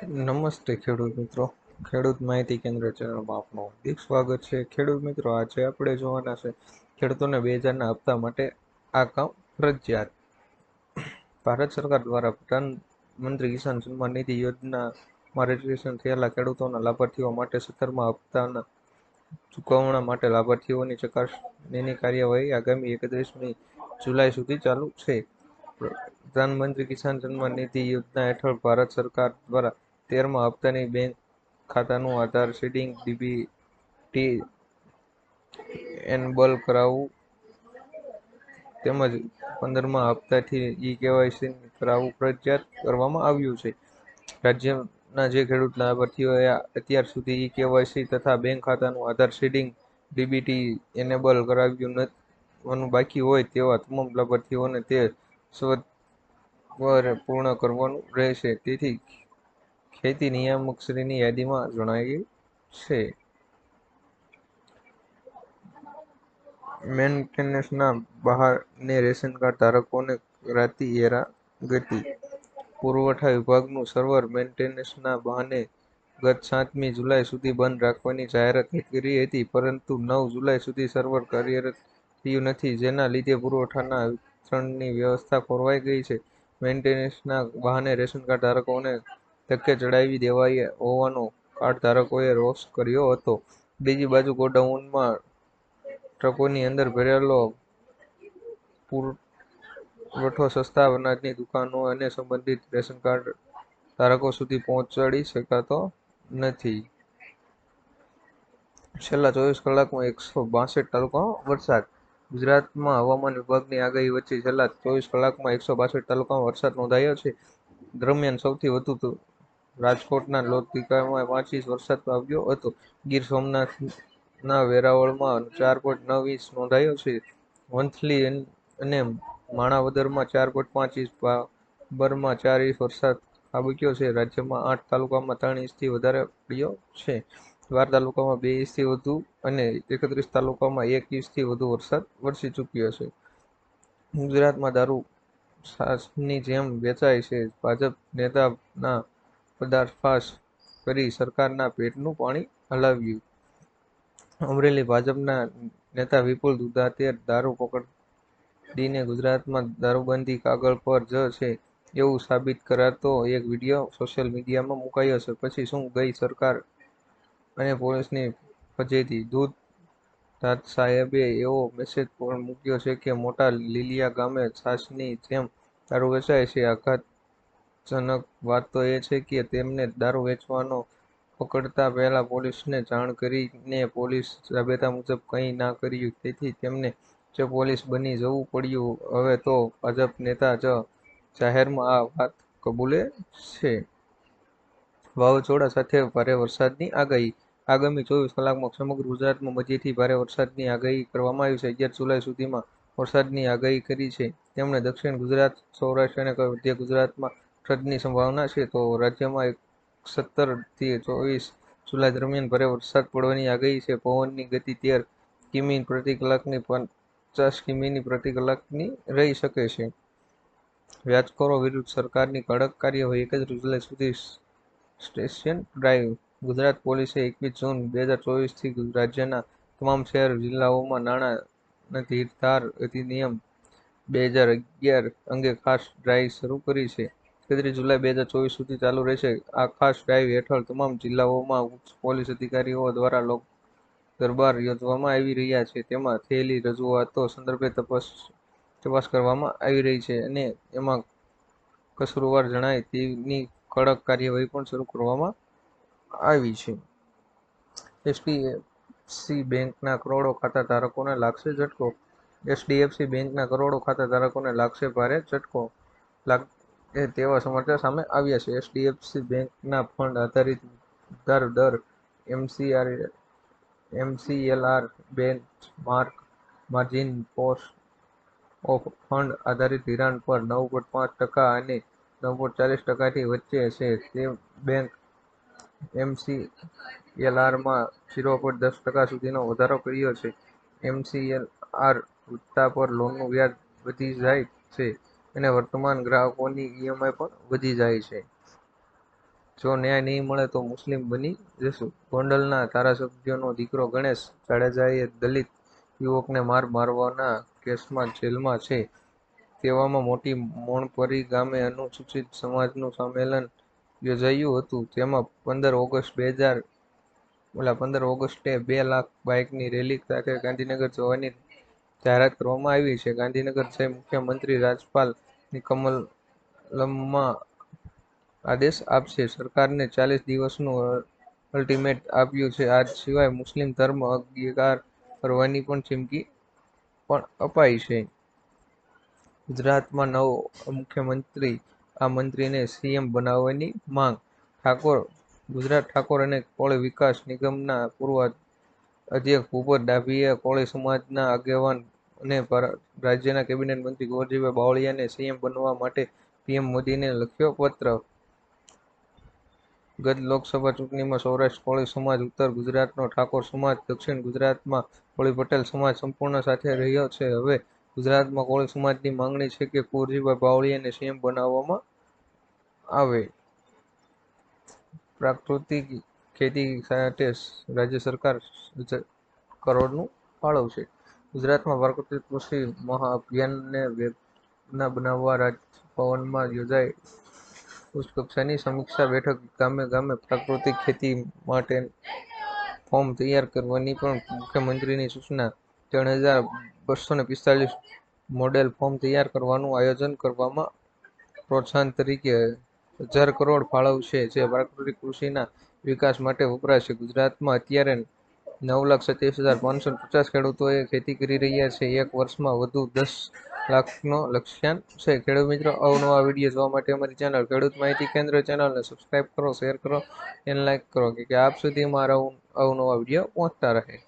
નમસ્તે ખેડૂત મિત્રો. ખેડૂત માહિતી કેન્દ્ર ચેનલમાં આપનું હાર્દિક સ્વાગત છે. ખેડૂત મિત્રો, આજે આપણે જોવાના છે ખેડૂતોને બે હજારના હપ્તા માટે આ કામ ફરજિયાત. ભારત સરકાર દ્વારા પ્રધાનમંત્રી કિસાન સન્માન નિધિ યોજનામાં રજીસ્ટ્રેશન થયેલા ખેડૂતોના લાભાર્થીઓ માટે સત્તરમા હપ્તાના ચૂકવણા માટે લાભાર્થીઓની ચકાસણીની કાર્યવાહી આગામી એકત્રીસમી જુલાઈ સુધી ચાલુ છે. પ્રધાનમંત્રી કિસાન સન્માન નિધિ યોજના હેઠળ ભારત સરકાર દ્વારા તેરમા હપ્તાની બેંક ખાતાનું આધાર સીડિંગ ડીબીટી એનબલ કરાવવું તેમજ પંદરમા હપ્તાથી ઈ કેવાયસી કરાવવું ફરજિયાત કરવામાં આવ્યું છે. રાજ્યના જે ખેડૂત લાભાર્થીઓએ અત્યાર સુધી ઈ કેવાયસી તથા બેંક ખાતાનું આધાર સીડિંગ ડીબીટી એનેબલ કરાવ્યું બાકી હોય તેવા તમામ લાભાર્થીઓને તે સ્વ પૂર્ણ કરવાનું રહેશે. તેથી ખેતી નિયામકશ્રીની યાદીમાં જણાવાયું છે. મેન્ટેનન્સના બહારને રેશન કાર્ડ ધારકોને કરાતી હેરાનગતિ પુરવઠા વિભાગનું સર્વર મેન્ટેનન્સના બહાને ગત સાતમી જુલાઈ સુધી બંધ રાખવાની જાહેરાત કરી હતી, પરંતુ નવ જુલાઈ સુધી સર્વર કાર્યરત થયું નથી, જેના લીધે પુરવઠાના વિતરણની વ્યવસ્થા ખોરવાઈ ગઈ છે. મેન્ટેનન્સના બહાને રેશન કાર્ડ ધારકોને ધક્કે ચડાવી દેવાય હોવાનો કાર્ડ ધારકોએ રોષ કર્યો હતો. બીજી બાજુ ગોડાઉનમાં ટ્રકોની અંદર ભરેલો પુરવઠો, સસ્તા અનાજની દુકાનો અને સંબંધિત રેશન કાર્ડ ધારકો સુધી પહોંચાડી શકાતો નથી. છેલ્લા ચોવીસ કલાકમાં એકસો બાસઠ તાલુકામાં વરસાદ. ગુજરાતમાં હવામાન વિભાગની આગાહી વચ્ચે છેલ્લા ચોવીસ કલાકમાં એકસો બાસઠ તાલુકામાં વરસાદ નોંધાયો છે. દરમિયાન સૌથી વધુ રાજકોટના લોધિકામાં પાંચ ઇંચ વરસાદ આવ્યો હતો. ગીર સોમનાથના વેરાવળમાં ચાર પોઈન્ટ નવ ઇંચ નોંધાયો છે. વંથલી અને માણાવદરમાં ચાર પોઈન્ટ પાંચ ઇંચ બરમાં ચાર ઇંચ વરસાદ ખાબક્યો છે. રાજ્યમાં આઠ તાલુકામાં ત્રણ ઇંચથી વધારે પડ્યો છે. બાર તાલુકામાં બે ઇંચથી વધુ અને એકત્રીસ તાલુકામાં એક ઇંચથી વધુ વરસાદ વરસી ચૂક્યો છે. ગુજરાતમાં દારૂ છાશની જેમ વેચાય છે. ભાજપ નેતાના પર્દાફાશ કરી સરકારના પેટનું પાણી હલાવ્યું. અમરેલી ભાજપના નેતા વિપુલ દુધાતે દારૂ પકડીને ગુજરાતમાં દારૂબંધી કાગળ પર જ છે એવું સાબિત કરાતો એક વીડિયો સોશિયલ મીડિયામાં મુકાયો છે. પછી શું ગઈ સરકાર અને પોલીસની ફજેતી? દૂધ દાત સાહેબે એવો મેસેજ પણ મૂક્યો છે કે, મોટા લીલિયા ગામે છાશની જેમ દારૂ વેચાય છે. આઘાતજનક વાત તો એ છે કે તેમને દારૂ વેચવાનો પકડતા પહેલા પોલીસને જાણ કરીને પોલીસ રાબેતા મુજબ કંઈ ના કર્યું. તેથી તેમને જ પોલીસ બની જવું પડ્યું. હવે તો ભાજપ નેતા જ જાહેરમાં આ વાત કબૂલે છે. વાવાઝોડા સાથે ભારે વરસાદની આગાહી. આગામી ચોવીસ કલાકમાં સમગ્ર ગુજરાતમાં મધ્યથી ભારે વરસાદની આગાહી કરવામાં આવી છે. અગિયાર જુલાઈ સુધીમાં વરસાદની આગાહી કરી છે. તેમણે દક્ષિણ ગુજરાત, સૌરાષ્ટ્ર અને મધ્ય ગુજરાતમાં વરસાદની સંભાવના છે, તો રાજ્યમાં સત્તરથી ચોવીસ જુલાઈ દરમિયાન ભારે વરસાદ પડવાની આગાહી છે. પવનની ગતિ તેર કિમી પ્રતિ કલાકની, પચાસ કિમીની પ્રતિ કલાકની રહી શકે છે. વ્યાજખોરો વિરુદ્ધ સરકારની કડક કાર્યવાહી એકત્રીસ જુલાઈ સુધી સ્ટેશન ડ્રાઈવ. ગુજરાત પોલીસે એકવીસ જૂન બે હજાર ચોવીસથી રાજ્યના તમામ શહેર, જિલ્લાઓમાં નાણાં ધીરધાર અધિનિયમ બે હજાર અગિયાર અંગે ખાસ ડ્રાઈવ શરૂ કરી છે. એકત્રીસ જુલાઈ બે હજાર ચોવીસ સુધી ચાલુ રહેશે. આ ખાસ ડ્રાઈવ હેઠળ તમામ જિલ્લાઓમાં પોલીસ અધિકારીઓ દ્વારા લોક દરબાર યોજવામાં આવી રહ્યા છે. તેમાં થયેલી રજૂઆતો સંદર્ભે તપાસ તપાસ કરવામાં આવી રહી છે અને એમાં કસૂરવાર જણાય તેની કડક કાર્યવાહી પણ શરૂ કરવામાં આવી છે. એચડીએફસી બેંકના કરોડો ખાતા ધારકોને લાગશે ઝટકો. એચડીએફસી બેંકના કરોડો ખાતા ધારકોને લાગશે ભારે ઝટકો લાગે તેવા સમાચાર સામે આવ્યા છે. એચડીએફસી બેંકના ફંડ આધારિત ઉધાર દર, MCR, MCLR benchmark margin cost of fund આધારિત ધિરાણ પર નવ પોઈન્ટ પાંચ ટકા અને નવ પોઈન્ટ ચાલીસ ટકાથી વચ્ચે છે. તે બેંક એમસીએલઆરમાં ઝીરો પોઈન્ટ દસ ટકા સુધીનો વધારો કર્યો છે. એમસીએલઆર વૃત્તા પર લોનનું વ્યાજ વધી જાય છે. અને વર્તમાન ગ્રાહકોની ઈએમઆઈ પણ વધી જાય છે. જો ન્યાય નહીં મળે તો મુસ્લિમ બની જશું. ગોંડલના ધારાસભ્યનો દીકરો ગણેશ જાડેજાએ દલિત યુવકને માર મારવાના કેસમાં જેલમાં છે. તેવામાં મોટી મોણપરી ગામે અનુસૂચિત સમાજનું સંમેલન યોજાયું હતું. તેમાં પંદર ઓગસ્ટ બે હજાર ઓલા પંદર ઓગસ્ટે બે લાખ બાઇકની રેલી સાથે ગાંધીનગર જવાની જાહેરાત કરવામાં આવી છે. ગાંધીનગર જઈ મુખ્યમંત્રી રાજપાલની કમલમમાં આદેશ આપશે. સરકારને ચાલીસ દિવસનું અલ્ટિમેટ આપ્યું છે. આ સિવાય મુસ્લિમ ધર્મ અંગીકાર કરવાની પણ ચીમકી પણ અપાઈ છે. ગુજરાતમાં નવો મુખ્યમંત્રી, આ મંત્રીને સીએમ બનાવવાની માંગ. ઠાકોર, ગુજરાત ઠાકોર અને કોળી વિકાસ નિગમના પૂર્વ અધ્યક્ષ ભૂપત ડાભીએ કોળી સમાજના આગેવાન અને રાજ્યના કેબિનેટ મંત્રી કુંવરજીભાઈ બાવળિયાને સીએમ બનવા માટે પીએમ મોદીને લખ્યો પત્ર. ગત લોકસભા ચૂંટણીમાં સૌરાષ્ટ્ર કોળી સમાજ, ઉત્તર ગુજરાતનો ઠાકોર સમાજ, દક્ષિણ ગુજરાતમાં કોળી પટેલ સમાજ સંપૂર્ણ સાથે રહ્યો છે. હવે ગુજરાતમાં કોળી સમાજની માંગણી છે કે કુંવરજીભાઈ બાવળિયાને સીએમ બનાવવામાં આવે. પ્રાકૃતિક ખેતી માટે રાજ્ય સરકાર કરોડનું ફાળવશે ગુજરાતમાં પ્રાકૃતિક કૃષિ મહાઅભિયાનને વેગના બનાવવા રાજભવનમાં યોજાઈ ઉચ્ચ કક્ષાની સમીક્ષા બેઠક. ગામે ગામે પ્રાકૃતિક ખેતી માટે ફોર્મ તૈયાર કરવાની પણ મુખ્યમંત્રીની સૂચના. ત્રણ હજાર બસો ને પિસ્તાલીસ મોડેલ ફોર્મ તૈયાર કરવાનું આયોજન કરવામાં પ્રોત્સાહન તરીકે હજાર કરોડ ફાળવશે, જે પ્રાકૃતિક કૃષિના વિકાસ માટે વપરાશે. ગુજરાતમાં અત્યારે નવ લાખ સત્યાવીસ હજાર પાંચસો પચાસ ખેડૂતોએ ખેતી કરી રહ્યા છે. એક વર્ષમાં વધુ દસ લાખનો લક્ષ્યાંક છે. ખેડૂત મિત્રો અવનવા વીડિયો જોવા માટે અમારી ચેનલ ખેડૂત માહિતી કેન્દ્ર ચેનલને સબસ્ક્રાઇબ કરો શેર કરો અને લાઇક કરો કે આપ સુધી મારા અવનવા વીડિયો પહોંચતા રહે.